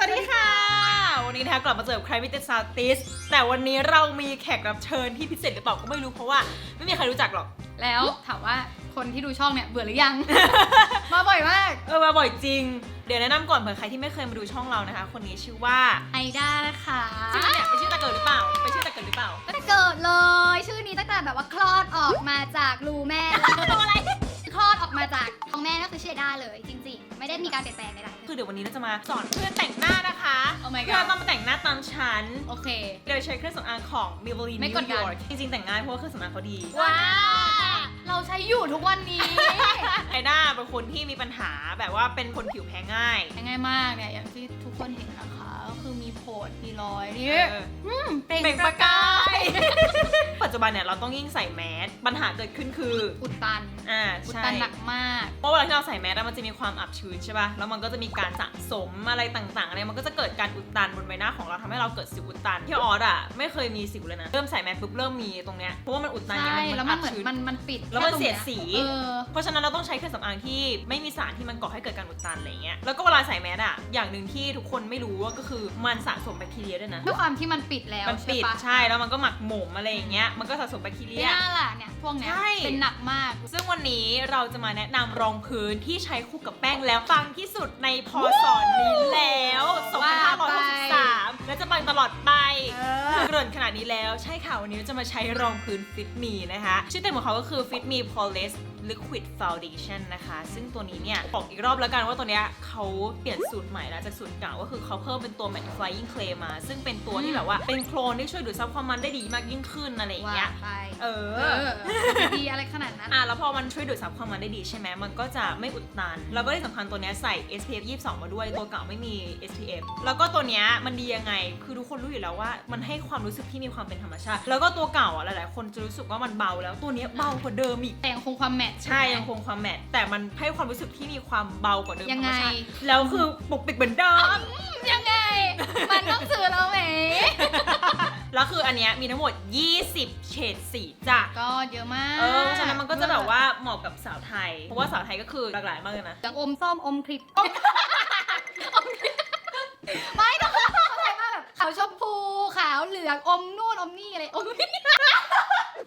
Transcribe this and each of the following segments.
สวัสดีค่ะ วันนี้นะคะกลับมาเจอกับใครมิเตซาติส แต่วันนี้เรามีแขกรับเชิญที่พิเศษหรือเปล่าก็ไม่รู้เพราะว่าไม่มีใครรู้จักหรอก แล้วถามว่าคนที่ดูช่องเนี่ยเบื่อหรือยัง มาบ่อยมากเออมาบ่อยจริง เดี๋ยวแนะนำก่อนเผื่อใครที่ไม่เคยมาดูช่องเรานะคะ คนนี้ชื่อว่าไอด้านะคะชื่อเนี่ยเป็นชื่อตะเกิดหรือเปล่าเป็นชื่อตะเกิดหรือเปล่าตั้งแต่เกิดเลย ชื่อนี้ตั้งแต่แบบว่าคลอดออกมาจากรูแม่ แล้วอะไรคล อดออกมาจากท้องแม่ก็คือชื่อไอด้าเลยจริง ๆ ไม่ได้มีการเปลี่ยนแปลงใดๆ คือเดี๋ยววันนี้เราจะมาสอนเพื่อนแต่งหน้านะคะ Oh my god เพื่อนต้องมาแต่งหน้าตามฉันโอเค โดยใช้เครื่องสำอางของ Maybelline ไม่ New กดดัน York จริงๆแต่งง่ายเพราะว่าเครื่องสำอางเขาดีว้าวเราใช้อยู่ทุกวันนี้ ไอด้าเป็นคนที่มีปัญหาแบบว่าเป็นคนผิวแพ้ง่ายง่ายมากเนี่ยอย่างที่ทุกคนเห็นนะคะก็คือมีโผดมีรอยนี่เอออืมเปล่งเปล่งปประระกากายยปัจจุบันเนี่ยเราต้องยิ่งใส่แมสปัญหาเกิดขึ้นคือ อุดตัน อ่าอุดใช่ตันหนักมาก เพราะเวลาที่เราใส่แมสอะมันจะมีความอับชื้นใช่ป่ะแล้วมันก็จะมีการสะสมอะไรต่างๆอะไรมันก็จะเกิดการอุดตันบนใบหน้าของเราทำให้เราเกิดสิวอุดตันที่ออสอะไม่เคยมีสิวเลยนะเริ่มใส่แมสปุ๊บเริ่มมีตรงเนี้ยเพราะว่ามันอุดตันใช่ไงแล้วมัมันนเหมือนอับชื้นมันมันปิดแล้วมันค่ตรงเสียนี้สี เออ เพราะฉะนั้นเราต้องใช้เครื่องสำอางที่ไม่มีสารที่มันก่อให้เกิดการอุดตันอะไรเงี้ย แล้วก็เวลาใส่แมสอะอย่างหนึ่งที่ทุกคนไม่รู้ว่าก็คือมันสะสมแบคทีเรียด้วยนะ ด้วยความที่มันปิดแล้วมันปิดปะใช่ แล้วมันก็หมักหมมอะไรอย่างเงี้ย มันก็สะสมแบคทีเรีไม่ยน่าล่ะเนี่ยพวกเนี้ยใช่ เป็นหนักมาก ซึ่งวันนี้เราจะมาแนะนำรองพื้นที่ใช้คู่กับแป้งแล้วปังที่สุดในพอสอนนี้แล้ว2563และจะปังตลอดไปเกริ่นขนาดนี้แล้วใช่ค่ะ วันนี้จะมาใช้รองพื้น Fit Me นะคะ ชื่อเต็มของเขาก็คือ Fit Me Poreless Liquid Foundation นะคะ ซึ่งตัวนี้เนี่ยบอกอีกรอบแล้วกันว่าตัวเนี้ยเขาเปลี่ยนสูตรใหม่แล้วจากสูตรเก่าก็คือเขาเพิ่มเป็นตัว Matte Flying Clay มา ซึ่งเป็นตัวที่แบบว่าเป็นโคลนที่ช่วยดูดซับความมันได้ดีมากยิ่งขึ้นอะไรอย่างว่าเงี้ย ไปเอเออ อดีอะไรขนาดนั้น อะแล้วพอมันช่วยดูดซับความมันได้ดีใช่ไหมมันก็จะไม่อุดตัน แล้วก็ที่สำคัญตัวเนี้ยใส่ SPF 22 มาด้วยตัวเก่าไม่มี SPF แล้วก็ตัวเนี้ยมันดียังไง คือทุกคนรู้อยู่แล้วว่า มันให้ความรู้สึกที่มีความเป็นธรรมชาติ แล้วก็ตัวเก่าอะหลายๆ คนจะรู้สึกว่ามันเบาแล้วตัวเนี้ยเบากว่าเดิมอีก แต่ยังคงความแมทใช่ยังคงความแมทแต่มันให้ความรู้สึกที่มีความเบากว่าเดิมยังไงธรรมชาติแล้วคือปกปิดเหมือนเดิมยังไง มันต้องซื้อแล้วไหม แล้วคืออันเนี้ยมีทั้งหมด 20 เฉดสีจ้ะก็เยอะมาก เออเพราะฉะนั้นมันก็จะแบบว่าเหมาะกับสาวไทย เพราะว่าสาวไทยก็คือหลากหลายมากเลยนะอย่างอมส้มอมคลิปอมคลิปไม่ต้องเข้าใจว่าแบบขาวชมพูขาวเหลืองอมนู่นอมนี่อะไรอมนี่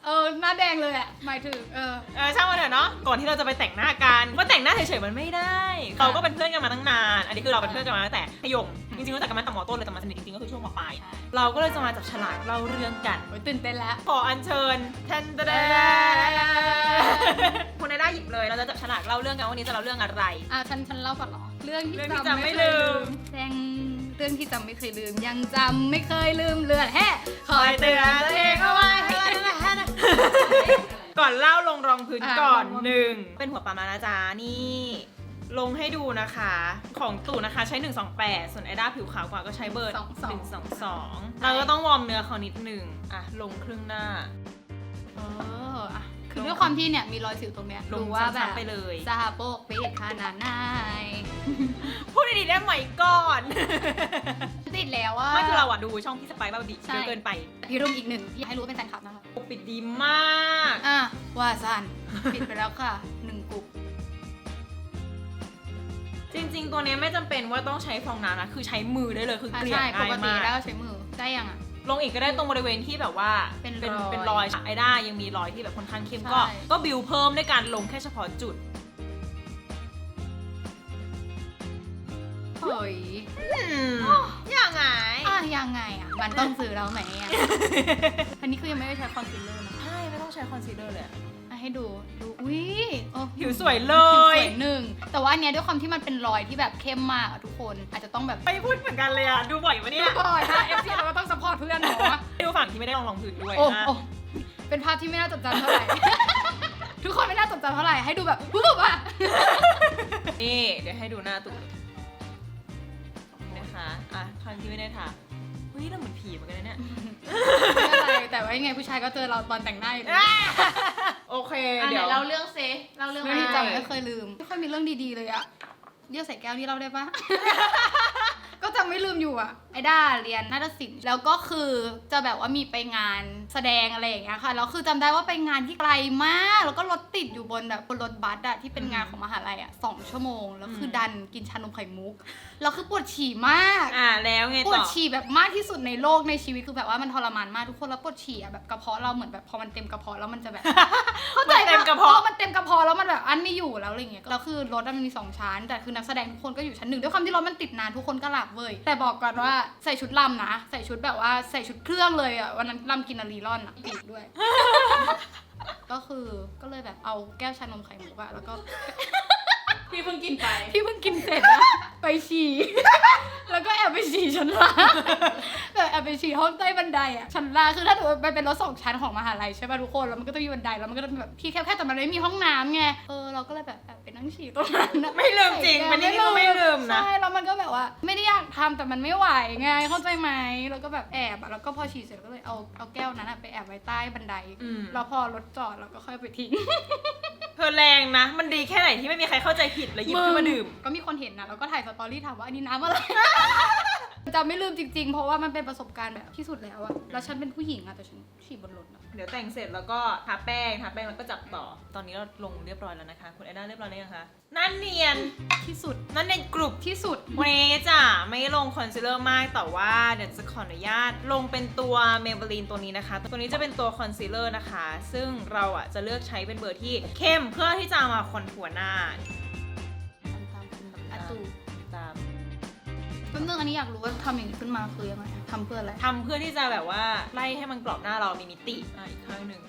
เออหน้าแดงเลยอะหมายถึงเออ เออช่างมันเถอะเนาะก่อนที่เราจะไปแต่งหน้ากันว่าแต่งหน้าเฉยๆมันไม่ได้ เราก็เป็นเพื่อนกันมาตั้งนาน อันนี้คือเราเป็นเพื่อนกันมาตั้งแต่พยม จริงๆรู้จักกันมาตั้งแต่มอต้นเลยแต่มาสนิทจริงๆก็คือช่วงมปลายเราก็เลยจะมาจับฉลากเล่าเรื่องกัน โอ้ยตื่นเต้นแล้ว ขออัญเชิญแทนเดคุณไอด้าหยิบเลย เราจะจับฉลากเล่าเรื่องกันว่าวันนี้จะเล่าเรื่องอะไร อะฉันฉันเล่าก่อนเหรอ เรื่องที่เรื่องที่จำจำไม่ไม่เคลืยลืม มแดงเรื่องที่จำไม่เคยลืม ยังจำไม่เคยลืมเลือนแฮ่คอยเตือนตัวเองเอาไว้ให้ไว้ให้ไว้ให้ไว้ก่อนเล่าลงรองพื้นอะก่อนลงรองหนึ่งเป็นหัวปลามานะจ๊ะนี่ ลงให้ดูนะคะ ของตู่นะคะใช้ 128 ส่วนไอด้าผิวขาวกว่าก็ใช้เบอร์122 เราก็ต้องวอร์มเนื้อเขานิดหนึ่งอะ ลงครึ่งหน้า เอออะคือด้วยความที่เนี่ยมีรอยสิวตรงเนี้ยลงดูว่าแบบซ้ำๆไปเลย จะโปกไปขนาดไหนพูดดีๆได้ไหมก่อนติดแล้วว่าไม่คือเราอะดูช่องพี่สไปซ์บ้าดีใช่ เยอะเกินไปพี่รุ่มอีกหนึ่งที่ให้รู้ว่าเป็นแฟนคลับนะคะ ปกปิดดีมาก อะว่าสันปิดไปแล้วค่ะ จริง ๆ ตัวเนี้ยไม่จำเป็นว่าต้องใช้ฟองน้ำนะ คือใช้มือได้เลย คืออะเกลี่ยใช่ปง่ายกติมากแล้วก็ใช้มือได้ยังอะ ลงอีกก็ได้ตรงบริเวณที่แบบว่าเป็นเป็นรอยเป็นรอยไอด้ายังมีรอยที่แบบค่อนข้างเข้มก็ ใช่ ก็บิวเพิ่มด้วยการลงแค่เฉพาะจุด เฮ้ยอืมยังไง อะยังไงอะ มันต้องซื้อแล้วไหมอะ อันนี้คือยังไม่ได้ใช้คอนซีลเลอร์นะ ใช่ ไม่ต้องใช้คอนซีลเลอร์เลยอะอะ ให้ดูดูอุ้ยโอ้ผิวสวยเลผิวย สวยหนึ่งแต่ว่าอันเนี้ยด้วยความที่มันเป็นรอยที่แบบเข้มมากอะทุกคนอาจจะต้องแบบไปพูดเหมือนกันเลยอะดูบ่อยปะเนี่ยบ่อยถ้าเอฟซีเราก็ต้องสปอร์ตเพื่อนเนาะดูฝั่งที่ไม่ได้ลองรองพื้นด้วยโอ้นะโอ้เป็นภาพที่ไม่น่าจดจำเท่าไหร่ ทุกคนไม่น่าจดจำเท่าไหร่ ให้ดูแบบปุ๊บอะ นี่ เดี๋ยวให้ดูหน้าตุ๊กนะคะ อะครั้งที่ไม่ได้ทาเฮ้ยเราเหมือนผีเหมือนกันนะเนี่ย ไม่อะไรแต่ว่ายังไงผู้ชายก็เจอเราตอนแต่งหน้าอยู่ดีโอเค อะเดี๋เดี๋ยยววเราเรื่องเซเราเรื่องเรื่องที่อะไรจำไม่เคยลืม ไม่ค่อยมีเรื่องดีๆเลยอะเยี่ยวใส่แก้วนี่เล่าได้ปะ ก็จำไม่ลืมอยู่อะไอด้าเรียนนาฏศิลป์แล้วก็คือจะแบบว่ามีไปงานแสดงอะไรอย่างเงี้ยค่ะแล้วคือจำได้ว่าไปงานที่ไกลมาก แล้วก็รถติดอยู่บนแบบบนรถบัสอะที่เป็นงานของมหาลัยอะสองชั่วโมง แล้วคือดันกินชานมไข่มุกแล้วคือปวดฉี่มาก อ่าแล้วไงปวต่ดอฉี่แบบมากที่สุดในโลกในชีวิตคือแบบว่ามันทรมานมากทุกคนแล้วปวดฉี่อะแบบกระเพาะเราเหมือนแบบพอมันเต็มกระเพาะแล้วมันจะแบบ เข้าใจมันเต็มกระเพาะ ออมันเต็มกระเพาะแล้วมันแบบอันไม่อยู่แล้วอะไรเงี้ยแล้วคือรถอะมันมีสองชั้นแต่คือนักแสดงทุกคนก็อยู่ชั้นหนึ่งด้วยความที่รถมันติดนานทุกคนก็หลับเว้ยแต่บอกก่อนว่าใส่ชุดลำนะ ใส่ชุดแบบว่าใส่ชุดเครื่องเลยอะวันนั้นลำกินอารีรอนอะปีกด้วย ก็คือก็เลยแบบเอาแก้วชานมไข่มุกอะแล้วก็ พี่เพิ่งกินไปที่เพิ่งกินเสร็จอะไปฉี่ แล้วก็แอบไปฉี่ชั้นล่างแบบแอบไปฉี่ห้องใต้บันไดอะชั้นล่างคือถ้าถือว่ามันเป็นรถสองชั้นของมหาลัยใช่ป่ะทุกคนแล้วมันก็จะมีบันไดแล้วมันก็จะมีแบบที่แคบๆแต่มันไม่มีห้องน้ำไงเออเราก็เลยแบบแอบไปนั่งฉี่ตรงนั้นอะไม่ลืมจริงวันนี้นี่ก็ไม่ลืมนะใช่แล้วมันก็แบบว่า ไม่ได้อยากทำแต่มันไม่ไหวไงเข้าใจไหมแล้วก็แบบแอบอะแล้วก็พอฉี่เสร็จก็เลยเอาเอาแก้วนั้นอะไปแอบไว้ใต้บันไดอืมแล้วพอรถจอดเราก็ค่อยไปทิ้งเธ อแรงนะ มันดีแค่ไหนที่ไม่มีใครเข้าใจผิดแล้วหยิบขึ้นมาดื่ม ก็มีคนเห็นนะแล้วก็ถ่ายสตอรี่ถามว่าอันนี้น้ำอะไรจำไม่ลืมจริงๆ เพราะว่ามันเป็นประสบการณ์แบบที่สุดแล้วอะแล้วฉันเป็นผู้หญิงอะแต่ฉันฉี่บนรถอะ เดี๋ยวแต่งเสร็จแล้วก็ทาแป้งทาแป้งแล้วก็จับต่อ ตอนนี้เราลงเรียบร้อยแล้วนะคะ คุณแอนนาเรียบร้อยแล้วยังคะนั่นเนียนที่สุดนั่นเนียนกรุบที่สุดวันนี้จะไม่ลงคอนซีลเลอร์มากแต่ว่าเดี๋ยวจะขออนุญาตลงเป็นตัว Maybelline ตัวนี้นะคะ ตัวนี้จะเป็นตัวคอนซีลเลอร์นะคะ ซึ่งเราอะจะเลือกใช้เป็นเบอร์ที่เข้มเพื่อที่จะเอามาคอนทัวร์หน้า ตามคุณแบบอาตู แป๊บนึงอันนี้อยากรู้ว่าทำอย่างนี้ขึ้นมาคือยังไงอะทำเพื่ออะไร ทำเพื่อที่จะแบบว่าไล่ให้มันกรอบหน้าเรามีมิติอะอีกข้างหนึ่ง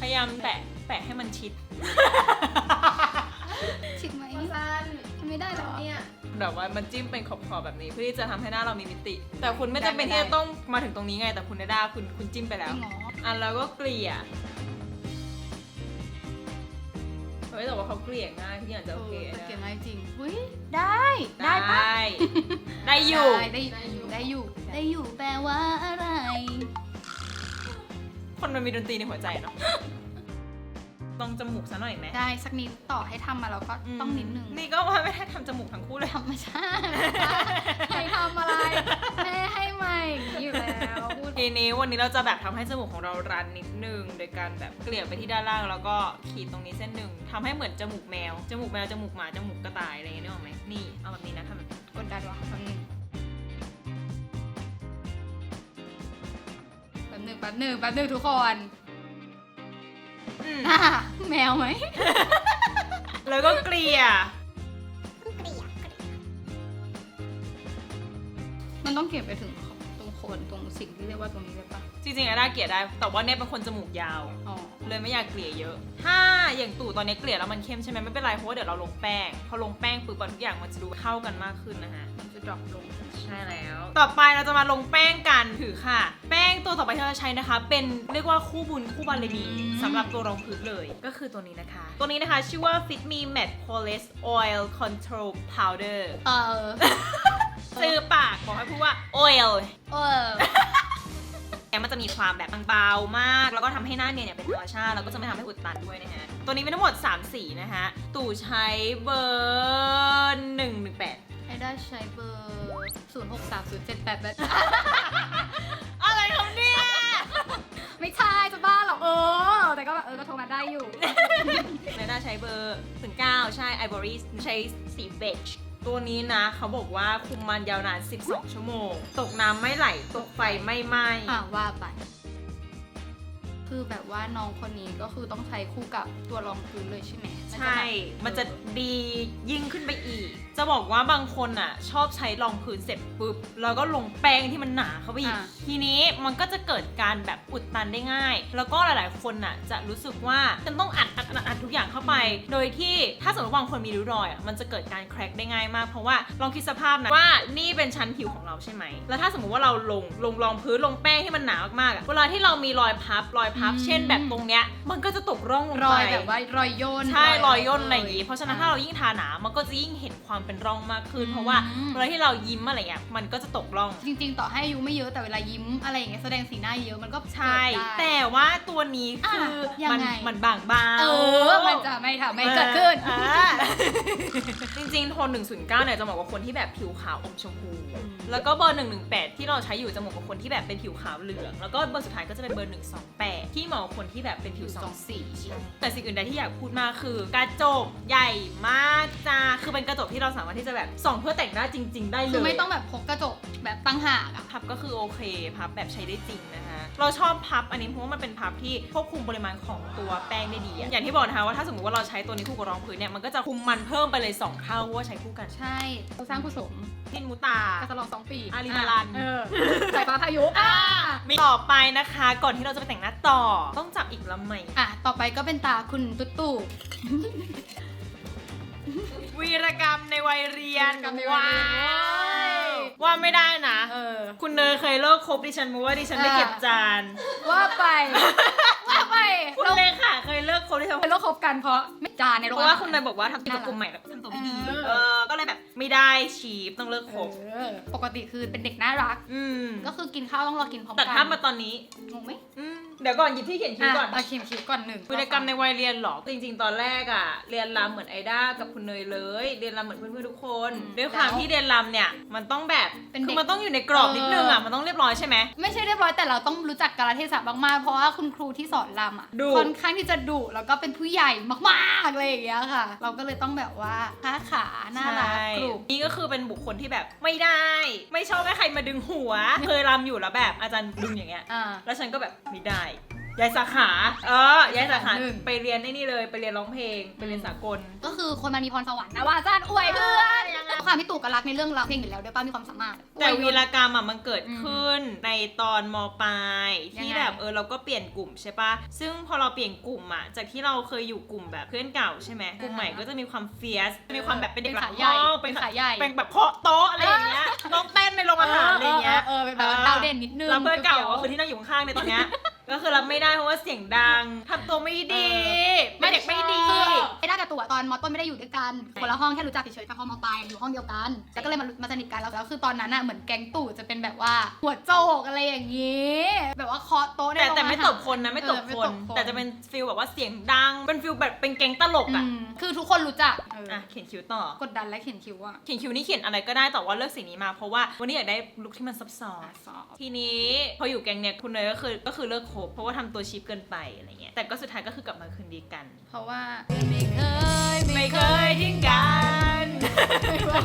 พยายามแปะแปะให้มันชิด ชิดไหมสั้นทำไม่ได้เหรอ เนี่ย แบบว่ามันจิ้มเป็นขอบๆแบบนี้ เพื่อที่จะทำให้หน้าเรามีมิติ แต่คุณไม่จำเป็นที่จะต้องมาถึงตรงนี้ไง แต่คุณได้คุณคุณจิ้มไปจแล้วริงเหรออะแล้วก็เกลี่ย เฮ้ยแต่ว่าเขาเกลี่ยง่ายที่อยากจะโอเคเออนะเก่งง่ายจริงเฮ้ยได้ ได้ปะได้ได้อยู่ ได้ได้อยู่ ได้อยู่ ได้อยู่แปลว่าอะไร คนมันมีดนตรีในหัวใจเนาะตรงจมูกซะหน่อยไหมได้สักนิดต่อให้ทำมาเราก็ต้องนิดนึงนี่ก็ว่าไม่ได้ทำจมูกทั้งคู่เลย ธรรมชาติ ใครทำอะไร แม่ให้มา อย่างนี้อยู่แล้วพูดทีนี้วันนี้เราจะแบบทำให้จมูกของเรารันนิดนึง โดยการแบบเกลี่ยไปที่ด้านล่างแล้วก็ขีดตรงนี้เส้นหนึ่งทำให้เหมือนจมูกแมว จมูกแมว จมูกหมา จมูกกระต่ายอะไรอย่างเงี้ยนึกออกไหมนี่ เอาแบบนี้นะทำแบบนี้กดดันวะแป๊บนึงแป๊บนึงแป๊บนึงแป๊บนึงทุกคนอืมอะแมวไหมแล้วก็เกลี่ย มันต้องเก็บไปถึงตรงโค นตรงสิ่งที่เรียกว่าตรงนี้เลยปะจริงๆอะได้เกลี่ยได้ แต่ว่าเนี่ยเป็นคนจมูกยาว อ๋อ เลยไม่อยากเกลี่ยเยอะ ถ้าอย่างตู่ตอนนี้เกลี่ยแล้วมันเข้มใช่ไหมไม่เป็นไรเพราะว่าเดี๋ยวเราลงแป้ง พอลงแป้งปุ๊บอะทุกอย่างมันจะดูเข้ากันมากขึ้นนะฮะมันจะดรอปลง ใช่แล้ว ต่อไปเราจะมาลงแป้งกันถือค่ะ แป้งตัวต่อไปที่เราจะใช้นะคะ เป็นเรียกว่าคู่บุญคู่บารมีสำหรับตัวรองพื้นเลย ก็คือตัวนี้นะคะ ตัวนี้นะคะชื่อว่า Fit Me Matte Polish Oil Control Powder เออ ซื้อปากบอกให้พูดว่า oil เออ แต่มันจะมีความแบบเบาๆมาก แล้วก็ทำให้หน้าเนี่ยเนี่ยเป็นธรรมชาติ แล้วก็จะไม่ทำให้อุดตันด้วยนะฮะ ตัวนี้มีทั้งหมด 3 สีนะคะ ตู่ใช้เบอร์118 ไอ้ได้ใช้เบอร์ศูนย์หกสามศูนย์เจ็ดแปดแบบอะไรครับเนี่ยไม่ใช่จะบ้าหรอกเออ แต่ก็แบบเออก็โทรมาได้อยู่เนด้าใช้เบอร์09 ใช่ Ivory ใช้สีเบจ ตัวนี้นะเขาบอกว่าคุมมันยาวนาน 12 ชั่วโมง ตกน้ำไม่ไหล ตกไฟไม่ไหม้ อ่าว่าไป คือแบบว่าน้องคนนี้ก็คือต้องใช้คู่กับตัวรองพื้นเลยใช่ไหมใช่ มันจะดียิ่งขึ้นไปอีก จะบอกว่าบางคนอะ ชอบใช้รองพื้นเสร็จปุ๊บ แล้วก็ลงแป้งที่มันหนาเข้าไปอีกทีนี้มันก็จะเกิดการแบบอุดตันได้ง่าย แล้วก็หลาย ๆ คนอะ จะรู้สึกว่าฉันต้องอัดอัดอัดอัดทุกอย่างเข้าไป โดยที่ถ้าสมมติบางคนมีริ้วรอยอะ มันจะเกิดการแครกได้ง่ายมาก เพราะว่าลองคิดสภาพนะว่านี่เป็นชั้นผิวของเราใช่ไหม แล้วถ้าสมมติว่าเราลงลงรองพื้นลงแป้งที่มันหนามากๆอะเวลาที่เรามีรอยพับรอยพับเช่นช่นแบบตรงเนี้ยมันก็จะตกร่องลงรไปอยแบบว่ารอยย่น ใช่รอยย่นอะไรอย่างงี้เพราะฉะนั้นถ้าเรายิ่งทาหนามันก็จะยิ่งเห็นความเป็นร่องมากขึ้น เพราะว่าอืม เวลาที่เรายิ้มอะไรเงี้ยมันก็จะตกร่อง จริงๆ ต่อให้อายุไม่เยอะแต่เวลายิ้มอะไรอย่างเงี้ยแสดงสีหน้าเยอะมันก็ใช่เกิดได้ แต่ว่าตัวนี้คืออะยังมันไง มันบางเบา เออ มันจะไม่ทำให้เกิดขึ้น อ่าจริงๆ โทน 109 เนี่ยจะเหมาะกับคนที่แบบผิวขาวอมชมพู แล้วก็เบอร์ 118 ที่เราใช้อยู่จะเหมาะกับคนที่แบบเป็นผิวขาวเหลือง แล้วก็เบอร์สุดท้ายก็จะเป็นเบอร์ 128ที่เหมาะกับคนที่แบบเป็นผิวสองสีแต่สิ่งอื่นใดที่อยากพูดมากคือกระจกใหญ่มากจ้าคือเป็นกระจกที่เราสามารถที่จะแบบส่องเพื่อแต่งหน้าจริง ๆ ได้เลยคือไม่ต้องแบบพกกระจกแบบตั้งหากอะพับก็คือโอเค พับแบบใช้ได้จริงนะคะเราชอบพับอันนี้เพราะว่ามันเป็นพับที่ควบคุมปริมาณของตัวแป้งได้ดีอะอย่างที่บอกนะคะว่าถ้าสมมติว่าเราใช้ตัวนี้คู่กับรองพื้นเนี่ยมันก็จะคุมมันเพิ่มไปเลย2เท่าเพราะว่าใช้คู่กันใช่เราสร้างผู้สมนินมูตาก็จะลองสองปีอารีนารัน เออสายฟ้าพายุอะ มีต่อไปนะคะ ก่อนที่เราจะไปแต่งหน้าต่อ ต้องจับอีกลำใหม่อะ ต่อไปก็เป็นตาคุณตุ๊ตู่ วีรกรรมในวัยเรียนวีรกรรมในวัยเรียน ว้าวว่าไม่ได้นะ เออ คุณเนยเคยเลิกคบดิฉันเพราะว่าดิฉันไม่อ่าเก็บจาน ว่าไป ว่าไปคุณเราเลยค่ะ เคยเลิกคบดิฉันเป็นโรคคบกันเพราะไม่จานในโรเพงราะอาว่าหารคุณเนยบอกว่าทำตัวกลุ่มใหม่แบบทำตัวไม่ดี เออเออก็เลยแบบ ไม่ได้ชีฟต้องเลิกคบเออปกติคือเป็นเด็กน่ารัก อืมก็คือกินข้าวต้องรอกินพร้อมแต่กันถ้ามาตอนนี้งงไหมอืมเดี๋ยวก่อนหยิบที่เขียนคิ้วก่อน อะเขียนคิ้วก่อนหนึ่งวีรกรรมในวัยเรียนเหรอ จริง ๆ ตอนแรกอะเรียนรำเหมือนไอด้ากับคุณเนยเลย เรียนรำเหมือนเพื่อนๆทุกคน ด้วยความที่เรียนรำเนี่ย มันต้องแบบ คือมันต้องอยู่ในกรอบนิดนึงอะมันต้องเรียบร้อยใช่ไหม ไม่ใช่เรียบร้อยแต่เราต้องรู้จักกาลเทศะมากๆ เพราะว่าคุณครูที่สอนรำอะดุ ค่อนข้างที่จะดุแล้วก็เป็นผู้ใหญ่มากๆเลยอย่างเงี้ยค่ะ เราก็เลยต้องแบบว่าค้าขาน่ารักใช่ กลุ่มนี่ก็คือเป็นบุคคลที่แบบไม่ได้ ไม่ชอบให้ใครมาดึงหัว เคยรำอยู่แล้วแบบอาจารย์ดึงอย่างเงี้ย อ่า แล้วฉันก็แบบไม่ได้ ย้ายสาขา เออย้ายสาขาหนึ่ง ไปเรียนไอ้นี่เลย ไปเรียนร้องเพลง ไปเรียนสากล ก็คือคนมันมีพรสวรรค์นะว่าอาจารย์อวยเพื่อนความพี่ตู่ก็รักในเรื่องร้องเพลงอยู่แล้วด้วยป้ามีความสามารถ แต่อยวีรกรรมอะมันเกิดอืมขึ้นในตอนมปลายยังที่ไงแบบเออเราก็เปลี่ยนกลุ่มใช่ปะซึ่งพอเราเปลี่ยนกลุ่มอะจากที่เราเคยอยู่กลุ่มแบบเพื่อนเก่าใช่ไหมกลุ่มใหม่ก็จะมีความเฟียสมีความแบบเป็นเด็กหลัขางใหญ่ห้องเป็นขาใหญ่ เป็นแบบเพาะโต๊ะอะไรอย่างเงี้ยต้องเต้นในโรงอาหารอะไรอย่างเงี้ย เออเออเป็นแบบว่าดาวเด่นนิดนึง แล้วเพื่อนเก่าก็คือฟี้ยวที่นั่งอยู่ข้างๆในตอนเนี้ยก็ คือรับไม่ได้เพราะว่าเสียงดังทำตัวไม่ดีเป็นเด็กไม่ดีไอ้ด้ากับ ตัวตอนมอต้นไม่ได้อยู่ด้วยกันคนละห้องแค่รู้จักเฉยๆแต่พอมอปลายอยู่ห้องเดียวกันแล้วก็เลยมามาสนิทกันแล้วแล้วคือตอนนั้นน่ะเหมือนแก๊งตู่จะเป็นแบบว่าหัวโจกอะไรอย่างงี้ แบบว่าเคาะโต๊ะในแต่โรงแต่ไม่อาหาร ตบคนนะไม่ตบเออไม่คตน บคน แต่จะเป็นฟิลแบบว่าเสียงดัง เป็นฟิลแบบเป็นแก๊งตลกอือะมคือทุกคนรู้จักเออออะเขียนคิ้วต่อ กดดันและเขียนคิ้วอะเขียนคิ้วนี่เขียนอะไรก็ได้แต่ว่าเลือกสีนี้มาเพราะว่าวันนี้อยากได้ลุคที่มันซับซ้อน สอบทีนี้พออยู่แก๊งเนี่ยคุณเนยก็คือก็คือเลิกคบเพราะว่าทำตัวชิปเกินไปอะไรเงี้ยแต่ก็สุดท้ายก็คือกลับมาคืนดีกัน เพราะว่าไม่เคย ไม่เคยทิ้งกันช่ว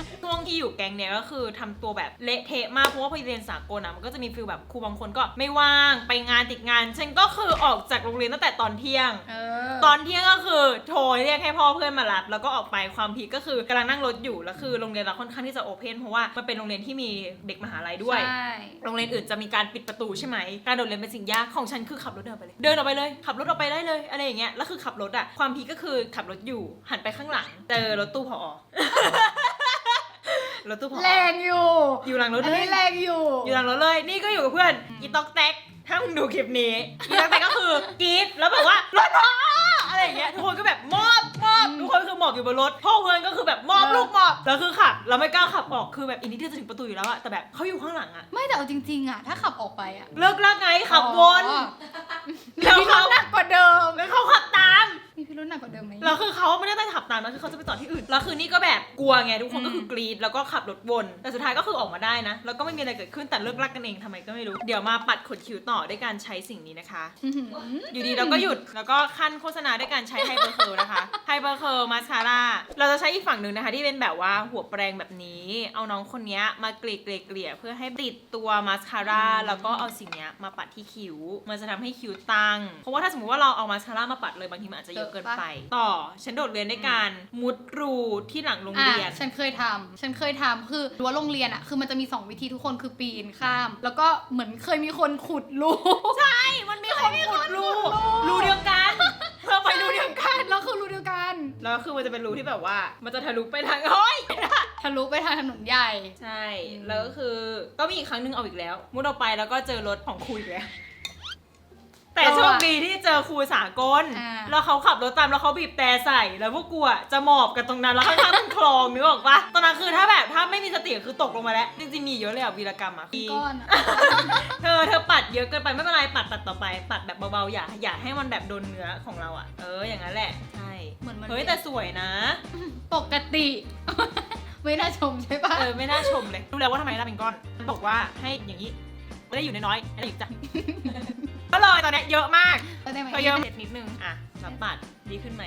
ง ที่อยู่แก๊งเนี่ยก็คือทำตัวแบบเละเทะมากเพราะว่าพอเรียนสากลอะมันก็จะมีฟิลแบบครูบางคนก็ไม่ว่างไปงานติดงาน ฉันก็คือออกจากโรงเรียนตั้งแต่ตอนเที่ยง เออ ตอนเที่ยงก็คือโทรเรียกให้พ่อเพื่อนมารับ แล้วก็ออกไปความพีคก็คือกำลังนั่งรถอยู่แล้วคือโรงเรียนเราค่อนข้างที่จะโอเพนเพราะว่ามันเป็นโรงเรียนที่มีเด็กมหาลัยด้วย ใช่ โรงเรียนอื่นจะมีการปิดประตูใช่ไหมการโดดเรียนเป็นสิ่งยากของฉันคือขับรถเดินไปเลย เดินออกไปเลย ขับรถออกไปได้เลยอะไรอย่างเงี้ย แล้วคือขับรถอะความพีคก็คือขับรถอยู่หันไปข้างหลังเจอรถตู้พอ รถตู้พอแรงอยู่ อยู่หลังรถอันเลนี้ยแรงอยู่ อยู่หลังรถเลย นี่ก็อยู่กับเพื่อนอีตอกแตกถ้ามึงดูคลิปนี้อีตอกแตกก็คือกรี๊ดแล้วแบบว่ารถพออะไรอย่างเงี้ยทุกคนก็แบบมอบมอบทุกคนคือหมอบอยู่บนรถพ่อเพื่อนก็คือแบบมอบลูกมอบแล้วคือขับเราไม่กล้าขับออกคือแบบอีนิดเดียวจะถึงประตูอยู่แล้วอะแต่แบบเขาอยู่ข้างหลังอะไม่แต่เอาจริง ๆอะถ้าขับออกไปอะเลิกลากไงขับวนอ๋อแล้วมีพิรุเขาธหนักกว่าเดิม แล้วเขาขับตามมี พิรุธหนักกว่าเดิมไหม แล้วคือเขาไม่ได้ตั้งขับตามนะคือเขาจะไปจอดที่อื่น แล้วคือนี่ก็แบบกลัวไงทุกคนก็คือกรีดแล้วก็ขับรถวน แต่สุดท้ายก็คือออกมาได้นะ แล้วก็ไม่มีอะไรเกิดขึ้นแต่เลิกลักกันเองทำไมก็ไม่รู้ เดี๋ยวมาปัดขนคิ้วต่อด้วยการใช้สิ่งนี้นะคะอื้อหืออยู่ดีเราก็หยุดแล้วก็ขั้นโฆษณาด้วยการใช้ไฮเปอร์เคิลนะคะ ไฮเปอร์เคิลมาสคาร่า เราจะใช้อีกฝั่งหนึ่งนะคะ ที่เป็นแบบว่าหัวแปรงแบบนี้ เอาน้องคนเนี้ยมาเกลี่ยเกลี่ยเกลี่ยเพื่อให้ติดตัวมาสคาร่าแล้วก็เอาสิ่งเนี้ยมาปัดที่คิ้ว มันจะทำให้คิ้วตั้ง เพราะว่าถ้าสมมติว่าเราเอามาสคาร่ามาปัดเลยบางทีมันอาจจะเยอะเกินไป ต่อฉันโดดเรียนด้วยการมุดรูที่หลังโรงอะเรียน ฉันเคยทำฉันเคยทำคือรั้วโรงเรียนอะคือมันจะมี 2 วิธีทุกคนคือปีนข้าม แล้วก็เหมือนเคยมีคนขุดรูใช่ มันมีคนขุดรูรูเดียวกันเพื่อไปรูเดียวกันแล้วคือรูเดียวกันแล้วคือมันจะเป็นรูที่แบบว่า มันจะทะลุไปทางเฮ้ยทะลุไปทางถนนใหญ่ ใช่ แล้วก็คือก็มีอีกครั้งหนึงเอาอีกแล้ว มุดออกไปแล้วก็เจอรถของคุยอีกแล้ว แต่เราอะโชคดีที่เจอครูสากล อ่า แล้วเขาขับรถตามแล้วเขาบีบแต่ใส่ แล้วพวกกูอะจะหมอบกันตรงนั้นแล้วข้างๆเป็นคลองนึกออกปะตอนนั้นคือถ้าแบบถ้าไม่มีสติคือตกลงมาแล้ว จริงๆมีเยอะเลยอะวีรกรรมอะก้อนอะเธอเธอปัดเยอะเกินไปไม่เป็นไรปัดปัดต่อไป ปัดแบบเบาๆอย่าอย่าให้มันแบบโดนเนื้อของเราอะเอออย่างนั้นแหละใช่เหมือนมันเฮ้ยแต่สวยนะ ปกติ ไม่น่าชมใช่ปะเออไม่น่าชมเลยรู้แล้วว่าทำไมหน้าเป็นก้อนมันบอกว่าให้อย่างนี้ไม่ได้อยู่น้อยๆอะไรอยู่จ้ะ ก็เลยตอนเนี้ยเยอะมากได้ไหมเธอเยอะเด็ดนิดนึงอะแล้วปัดดีขึ้นไหม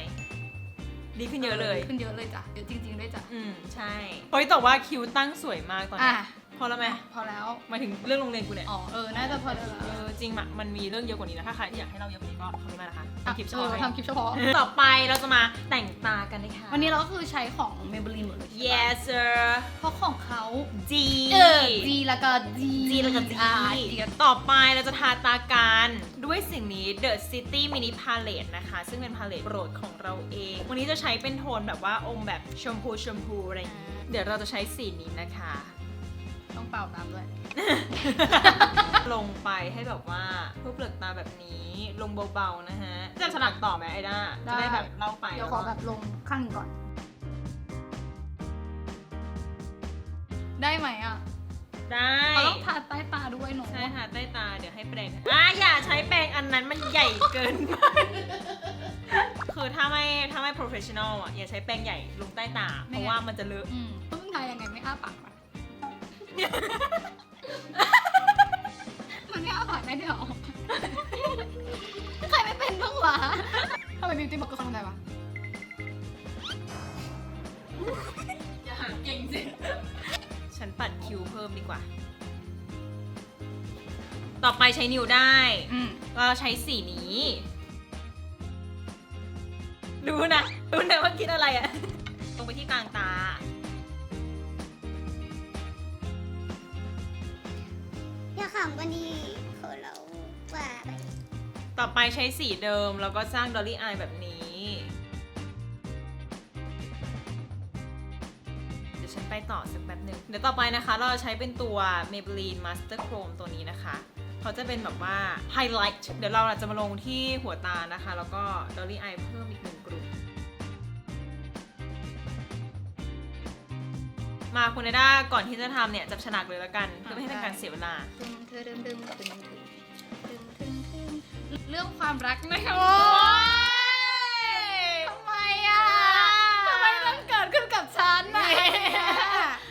ดีขึ้นเยอะเลย ขึ้นเยอะเลยจ้ะเยอะจริงๆด้วยจ้ะ อืมใช่เฮ้ยแต่ว่าคิวตั้งสวยมากตอนอะนี้พอแล้วไหมพอแล้ว หมายถึงเรื่องโรงเรียนกูเนี่ยอ๋อ เออ น่าจะพอแล้วเออจริงมะมันมีเรื่องเยอะกว่านี้นะถ้าใครที่อยากให้เราเยอะกว่านี้ก็คอมเมนต์มานะคะทำคลิปเฉเอพาะอให้ทำคลิปเฉพาะ ต่อไปเราจะมาแต่งตากันนะคะ วันนี้เราก็คือใช้ของ Maybelline หมดเลยใช่ปะ yes sir เพราะของเขา D เออ D แล้วก็ D D แล้วก็ D อ่า D กับต่อไปเราจะทาตากันด้วยสิ่งนี้ The City Mini Palette นะคะ ซึ่งเป็นพาเลตโปรดของเราเอง วันนี้จะใช้เป็นโทนแบบว่าอมแบบชมพูชมพูอะไรอย่างงี้เดี๋ยวเราจะใช้สีนี้นะคะ ต้องเป่าตามด้วย ลงไปให้แบบว่าเพื่อเปลือกตาแบบนี้ลงเบาๆนะฮะจะฉลากต่อไหมไอ้ด้าได้จะได้แบบเล่าไปเดี๋ยวขอแบบลงข้างหนึ่งก่อน ได้ไหมอะได้เขาต้องทาใต้ตาด้วยหนูใช่ค่ะใต้ตาเดี๋ยวให้แปรงอะอย่าใช้แปรงอันนั้นมันใหญ่เกินไปคือถ้าไม่ถ้าไม่ professional อะอย่าใช้แปรงใหญ่ลงใต้ตา เพราะว่ามันจะเลอะอืมต้องทายังไงไม่อ้าปากก่อน มันไม่อ้าปากได้ด้วยเหรอใครไม่เป็นบ้างวะทำไมบิวตี้บอกก็ทำไงวะอย่าหาเก่งสิฉันปัดคิ้วเพิ่มดีกว่า ต่อไปใช้นิ้วได้ อืมเราใช้สีนี้ รู้นะ รู้นะว่าคิดอะไรอะลงไปที่กลางตา อไปใช้สีเดิมแล้วก็สร้างดอลลี่อายแบบนี้ เดี๋ยวฉันไปต่อสักแป๊บหนึ่งเดี๋ยวต่อไปนะคะ เราจะใช้เป็นตัว Maybelline Master Chrome ตัวนี้นะคะเขาจะเป็นแบบว่า Highlight เดี๋ยวเราจะมาลงที่หัวตานะคะ แล้วก็ดอลลี่อายเพิ่มอีกหนึ่งกลุ่มมาคุณเอด้าก่อนที่จะทำเนี่ยจับฉลากเลยแล้วกัน เพื่อไม่ให้เป็นการเสียเวลาดึงเธอดึงดึงดึงดึงดึงตึง เรื่องความรักนะคะโอ้ยทำไมอะทำไมต้องเกิดขึ้นกับฉันน่ะ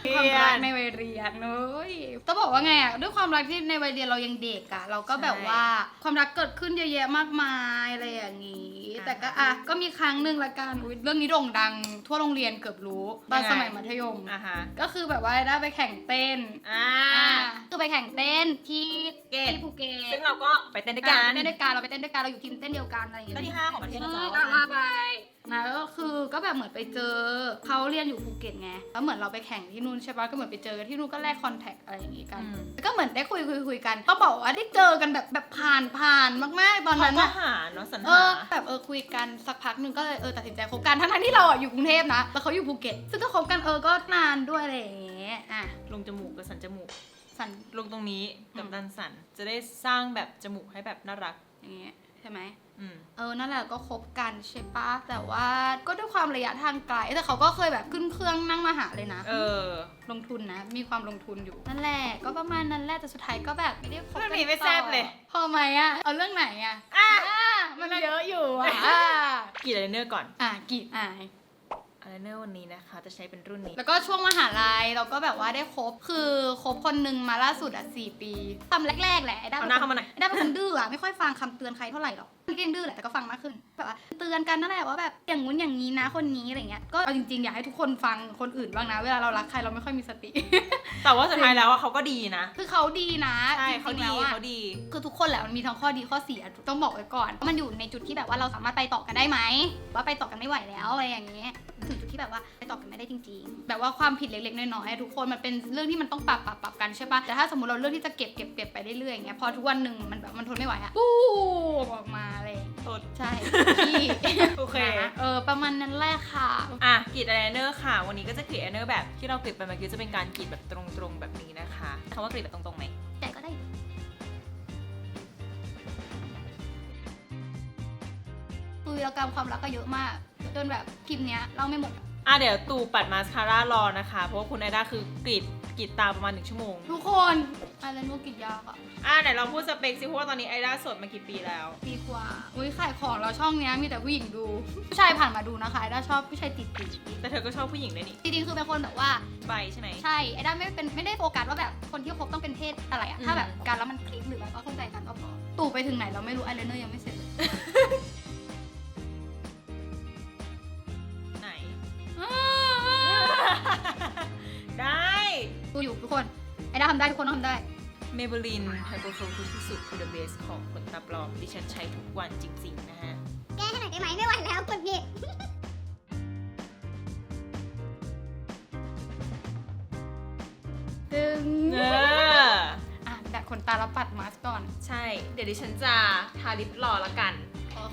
เรีความยนรักในวัยเรียนเอ้ย ต้องบอกว่าไงอะด้วยความรักที่ในวัยเรียนเรายังเด็กอะ เราก็แบบว่าความรักเกิดขึ้นเยอะแยะมากมายอะไรอย่างนี้อ่าแต่ก็อะก็มีครั้งหนึ่งละกันอุ๊ยเรื่องนี้โด่งดัง ทั่วโรงเรียนเกือบรู้ตอนยังไงสมัยมัธยมอะฮะก็คือแบบว่าได้ไปแข่งเต้นอ่าอ่าคือไปแข่งเต้นที่เกตที่ภูเก็ตซึ่งเราก็ไปเต้นด้วยกันอ่าไปเต้นด้วยกันเราไปเต้นด้วยกันเราอยู่ทีมเต้นเดียวกันอะไรอย่างเงี้ยก็ที่ห้าของประเทศนะจ๊ะออว่าไปนะ ก็คือก็แบบเหมือนไปเจอเขาเรียนอยู่ภูเก็ตไงแล้วเหมือนเราไปแข่งที่นู่นใช่ปะก็เหมือนไปเจอกันที่นู่นก็แลกคอนแทคอะไรอย่างงี้กันอืม แล้วก็เหมือนได้คุยคุยคุยกัน ก็บอกว่าได้เจอกันแบบแบบผ่านผ่านมากๆตอนเขานั้นก็อะหาเนาะสรรเอหา อแบบเออคุยกันสักพักหนึ่งก็เลยเออตัดสินใจคบกันทั้งๆที่เราอะอยู่กรุงเทพนะแต่เขาอยู่ภูเก็ตซึ่งก็คบกันเออก็นานด้วยอะไรอย่างเงี้ยอะลงจมูกกับสันจมูก สันลงตรงนี้กับอืมดันสัน จะได้สร้างแบบจมูกให้แบบน่ารัก อย่างเงี้ยใช่ไหมอืม เออ นั่นแหละก็คบกันใช่ปะแต่ว่าก็ด้วยความระยะทางไกล แต่เขาก็เคยแบบขึ้นเครื่องนั่งมาหาเลยนะ เออ ลงทุนนะ มีความลงทุนอยู่ นั่นแหละ ก็ประมาณนั้นแหละ แต่สุดท้ายก็แบบไม่ได้คบเรื่กัอนงนี้ไม่ต่อแซ่บเลย พอไหมอะเอาเรื่องไหนอะอะอะมันเยอะอยู่อะอะกรีดอายไลเนอร์ก่อน อะกีดอายอายไลเนอร์วันนี้นะคะจะใช้เป็นรุ่นนี้ แล้วก็ช่วงมหาลัยเราก็แบบว่าได้คบคือคบคนหนึ่งมาล่าสุดอะสี่ปีทำแรกๆแหละไอ้ด้าเอาหน้าเข้ามาหน่อยไอ้ด้าเป็นคนดื้ออะไม่ค่อยฟังคำเตือนใครเท่าไหร่หรอกนี่ ก็ยังดื้อแหละแต่ก็ฟังมากขึ้นแบบว่าเตือนกันนั่นแหละว่าแบบอย่างงู้นอย่างนี้นะคนนี้อะไรเงี้ยก็เอาจริงๆอยากให้ทุกคนฟังคนอื่นบ้างนะ เวลาเรารักใครเราไม่ค่อยมีสติ แต่ว่าสุดท้ายแล้วอะเขาก็ดีนะ คือเขาดีนะใช่จริงๆเขาดีแล้วอะ เขาดี คือทุกคนแหละมันมีทั้งข้อดีข้อเสียต้องบอกไว้ก่อนว่ามันอยู่ในจุดที่แบบว่าเราสามารถไปต่อกันได้ไหมว่าไปต่อกันไม่ไหวแล้วอะไรอย่างเงี้ยถึงจุดที่แบบว่าไปต่อกันไม่ได้จริง ๆ แบบว่าความผิดเล็กๆน้อยๆทุกคนมันเป็นเรื่องที่มันต้องปรับปรับปรับกันใช่ปะแต่ถ้าสมมติเราเลือกที่จะเก็บเก็บเก็บไปเรื่อยๆอย่างเงี้ยพอทุกวันหนึ่งมันแบบมันทนไม่ไหวอะปู้ออกมาเลยโทษใช่พี่โอเค นะเออ ประมาณนั้นแหละค่ะ อะกรีดอายไลเนอร์ค่ะ วันนี้ก็จะกรีดอายไลเนอร์แบบที่เรากรีดไปเมื่อกี้จะเป็นการกรีดแบบตรงๆแบบนี้นะคะคำว่ากรีดแบบตรงๆไหม แต่ก็ได้วีรกรรมความรักก็เยอะมาก จนแบบคลิปเนี้ยเราไม่หมดอะอะเดี๋ยวตู่ปัดมาสคาร่ารอนะคะ เพราะว่าคุณไอด้าคือกรีด กรีดตาประมาณหนึ่งชั่วโมง ทุกคนอะไรนูกินยากอะอะไหนลองพูดสเปคสิเพราะว่าตอนนี้ไอด้าโสดมากี่ปีแล้ว ปีกว่าอุ้ยขายของเราช่องเนี้ยมีแต่ผู้หญิงดู ผู้ชายผ่านมาดูนะคะไอ้ด้าชอบผู้ชายติดติดแต่เธอก็ชอบผู้หญิงด้วยนี่จริงๆคือเป็นคนแบบว่าใบใช่ไหม ใช่ไอ้ด้าไม่เป็นไม่ได้โฟกัสว่าแบบคนที่คบต้องเป็นเพศอะไรอะอืม ถ้าแบบการแล้วมันคลิกหรือแบบว่าเข้าใจกันก็พอตู่ไปถึงไหนเราไม่รู้ไอเลนเนอร์ยังไม่เสร็จเลยำได้ทุกคนต้องทำได้ เมเบลินไฮโปโซคูที่สุดคือเดอะเบสของขนตาปลอมดิฉันใช้ทุกวันจริงๆนะฮะ แก้ให้หน่อยได้ไหมไม่ไหวแล้วกดเบรกดึงเอออะดัดขนตาแล้วปัดมาสก์ก่อน ใช่ เดี๋ยวดิฉันจะทาลิปรอละกันโอ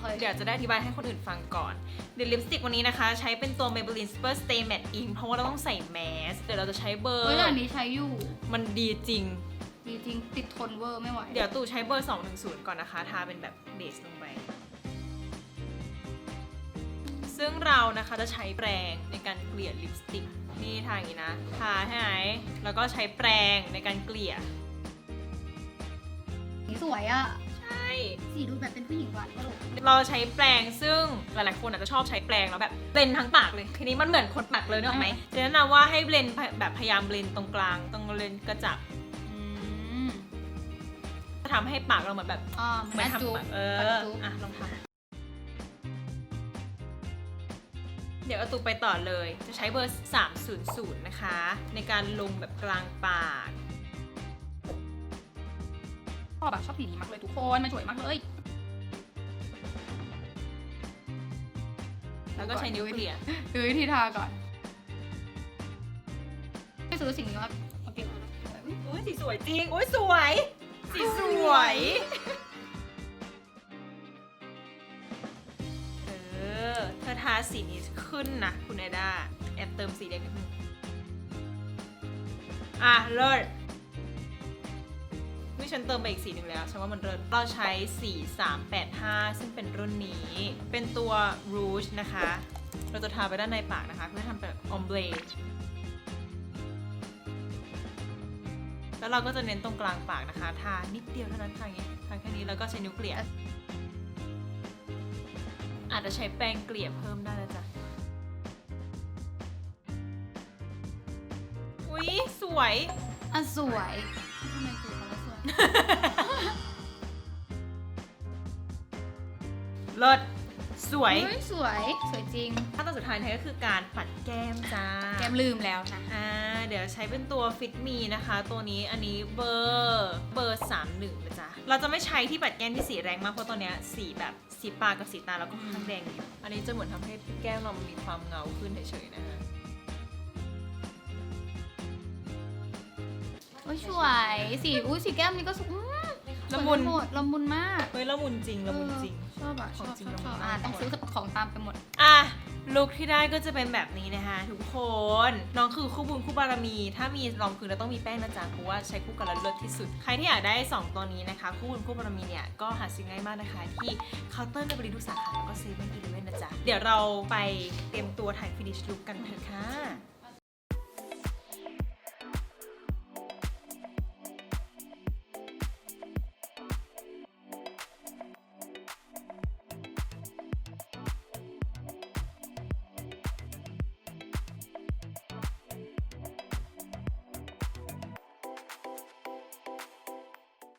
เคเดี๋ยวจะได้อธิบายให้คนอื่นฟังก่อนเดี๋ยวลิปสติกวันนี้นะคะ ใช้เป็นตัว Maybelline Super Stay Matte Ink เพราะว่าเราต้องใส่แมสเดี๋ยวเราจะใช้เบอร์เฮ้ยแต่อันนี้ใช้อยู่ มันดีจริง ดีจริงติดทนเวอร์ไม่ไหว เดี๋ยวตู่ใช้เบอร์ 210 ก่อนนะคะ ทาเป็นแบบเบสลงไป ซึ่งเรานะคะจะใช้แปรงในการเกลี่ยลิปสติก นี่ทาอย่างนี้นะ ทาให้ไหนแล้วก็ใช้แปรงในการเกลี่ย นี่สวยอะใช่ สีดูแบบเป็นผู้หญิงหวานก็หลงเราใช้แปรงซึ่งหลายๆคนอาจจะชอบใช้แปรงแล้วแบบเบลนทั้งปากเลยทีนี้มันเหมือนคนปากเลยนึกออกไหมจะแนะนำว่าให้เบลนแบบพยายามเบลนตรงกลางตรงเบลนกระจับอืมจะทำให้ปากเราเหมือนแบบอ่าเหเหมืมืออนนทำจูบปากเอปัดอจูบอะลองทำเดี๋ยวเอาตูไปต่อเลย จะใช้เบอร์ 300 นะคะ ในการลงแบบกลางปากช อบแบบชอบสีนี้มากเลยทุกคนมันสวยมากเลย แล้วก็ใช้นิ้วเกลี่ยดูวิธีทาก่อนไม่ซื้อสิ่งนี้ว่าโอเคอุ้ยสีสวยจริงอุ้ยสวย สีสวยเออเธอทาสีนี้ขึ้นนะคุณไอด้าแอบเติมสีแดงนิดนึงอะเลิศ วิฉันเติมไปอีกสีหนึ่งแล้วฉันว่ามันเลิศเราใช้สี 385 ซึ่งเป็นรุ่นนี้ เป็นตัว Rouge นะคะ เราจะทาไปด้านในปากนะคะเพื่อทำเป็นออมเบรแล้วเราก็จะเน้นตรงกลางปากนะคะ ทานิดเดียวเท่านั้นค่ะอย่างนี้ทาแค่นี้แล้วก็ใช้นิ้วเกลี่ยอาจจะใช้แป้งเกลี่ยเพิ่มได้นะจ๊ะอุ๊ยสวย อะสวยทำไมคือ เขาแล้วสวยเลิศสวย เฮ้ยสวยสวยจริง ขั้นตอนสุดท้ายเนี่ยก็คือการปัดแก้มจ้าแกมลืมแล้วนะ อ่าเดี๋ยวใช้เป็นตัว Fit Me นะคะ ตัวนี้อันนี้เบอร์เบอร์ 31นะจ๊ะ เราจะไม่ใช้ที่ปัดแก้มที่สีแรงมาก เพราะตัวเนี้ยสีแบบสีปากกับสีตาเราก็ค่อนข้างแดงอยู่อันนี้จะเหมือนทำให้แก้มเรามีความเงาขึ้นเฉยๆนะฮะ โอ้ยสวยสีอุ้ยสีแก้มนี่ก็สวยอืมละมุน สวยไปหดละมุนมาก เฮ้ยละมุนจริงละมุนจริงเออชอบอะชขอองบจริงชอบชอบละมุนอะมากต้องซื้อของตามไปหมด อะลุคที่ได้ก็จะเป็นแบบนี้นะคะทุกคน น้องคือคู่บุญคู่บารมี ถ้ามีรองพื้นแล้วต้องมีแป้งนะจ๊ะเพราะว่าใช้คู่กันแล้วเลิศที่สุด ใครที่อยากได้2ตัวนี้นะคะ คู่บุญคู่บารมีเนี่ยก็หาซื้อง่ายมากนะคะ ที่เคาน์เตอร์ในบริษัททุกสาขาแล้วก็เซเว่นอีเลเว่นนะจ๊ะเดี๋ยวเราไปเตรียมตัวถ่ายฟินิชลุคกันเถอะค่ะ